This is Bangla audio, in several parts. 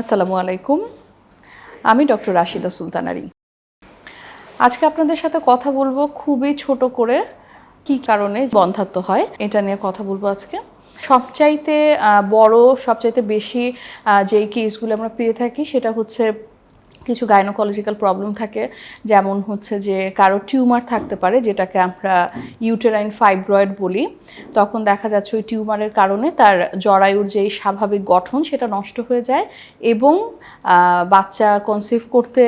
আসসালামু আলাইকুম। আমি ডক্টর রাশিদা সুলতানারি। আজকে আপনাদের সাথে কথা বলব খুবই ছোট করে কি কারণে বন্ধাত্ম হয়, এটা নিয়ে কথা বলব আজকে। সবচাইতে বড়, সবচাইতে বেশি যেই কেসগুলো আমরা পেয়ে থাকি সেটা হচ্ছে কিছু গাইনোকলজিক্যাল প্রবলেম থাকে যেমন হচ্ছে যে কারও টিউমার থাকতে পারে যেটাকে আমরা ইউটেরাইন ফাইব্রয়েড বলি। তখন দেখা যাচ্ছে ওই টিউমারের কারণে তার জরায়ুর যেই স্বাভাবিক গঠন সেটা নষ্ট হয়ে যায় এবং বাচ্চা কনসিভ করতে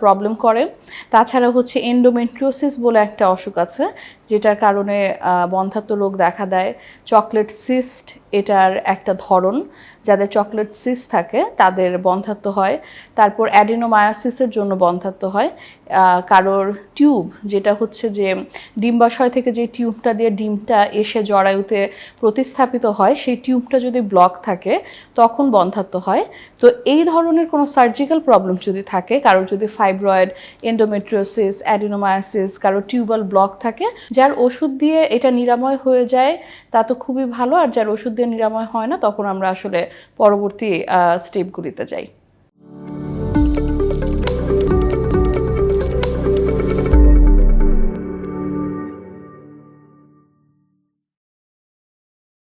প্রবলেম করে। তাছাড়া হচ্ছে এন্ডোমেট্রিওসিস বলে একটা অসুখ আছে যেটার কারণে আহ, বন্ধ্যাত্ব রোগ দেখা দেয়। চকলেট সিস্ট এটার একটা ধরন। যাদের চকলেট সিস থাকে, তাদের বন্ধ্যাত্ব হয়। তারপর অ্যাডিনোমায়োসিসের জন্য বন্ধ্যাত্ব হয়। কারোর টিউব যেটা হচ্ছে যে ডিম্বাশয় থেকে যে টিউবটা দিয়ে ডিমটা এসে জরায়ুতে প্রতিস্থাপিত হয়, সেই টিউবটা যদি ব্লক থাকে, তখন বন্ধ্যাত্ব হয়। তো এই ধরনের কোনো সার্জিক্যাল প্রবলেম যদি থাকে, কারোর যদি ফাইব্রয়েড এন্ডোমেট্রিওসিস অ্যাডিনোমায়োসিস কারও টিউবাল ব্লক থাকে, যার ওষুধ দিয়ে এটা নিরাময় হয়ে যায়, তা তো খুবই ভালো। আর যার ওষুধ দিয়ে নিরাময় হয় না, তখন আমরা আসলে পরবর্তী স্টেপগুলিতে যাই।